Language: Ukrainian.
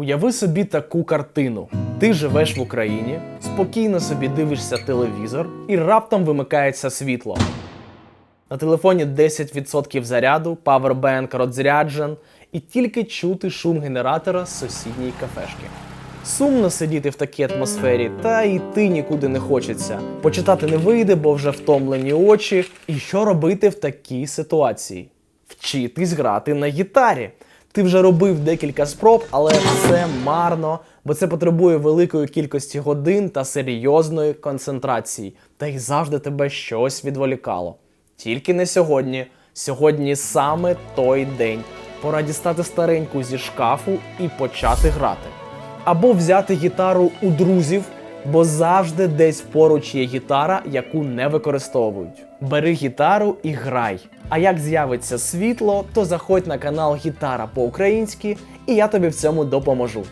Уяви собі таку картину. Ти живеш в Україні, спокійно собі дивишся телевізор і раптом вимикається світло. На телефоні 10% заряду, павербенк розряджен, і тільки чути шум генератора з сусідньої кафешки. Сумно сидіти в такій атмосфері, та йти нікуди не хочеться. Почитати не вийде, бо вже втомлені очі. І що робити в такій ситуації? Вчитись грати на гітарі. Ти вже робив декілька спроб, але все марно, бо це потребує великої кількості годин та серйозної концентрації. Та й завжди тебе щось відволікало. Тільки не сьогодні. Сьогодні саме той день. Пора дістати стареньку зі шкафу і почати грати. Або взяти гітару у друзів, бо завжди десь поруч є гітара, яку не використовують. Бери гітару і грай. А як з'явиться світло, то заходь на канал Гітара по-українськи, і я тобі в цьому допоможу.